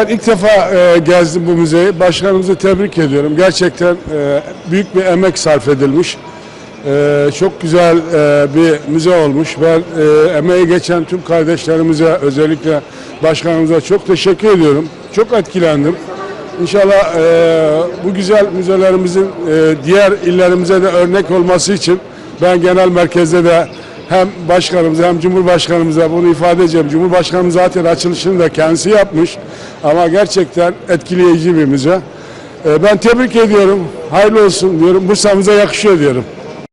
Ben ilk defa e, gezdim bu müzeyi. Başkanımızı tebrik ediyorum. Gerçekten e, büyük bir emek sarf edilmiş. E, çok güzel e, bir müze olmuş. Ben e, emeği geçen tüm kardeşlerimize, özellikle başkanımıza çok teşekkür ediyorum. Çok etkilendim. İnşallah e, bu güzel müzelerimizin e, diğer illerimize de örnek olması için ben genel merkezde de hem başkanımıza hem cumhurbaşkanımıza bunu ifade edeceğim. Cumhurbaşkanımız zaten açılışını da kendisi yapmış. Ama gerçekten etkileyici bir müze. E, ben tebrik ediyorum. Hayırlı olsun diyorum. Bursa'mıza yakışıyor diyorum.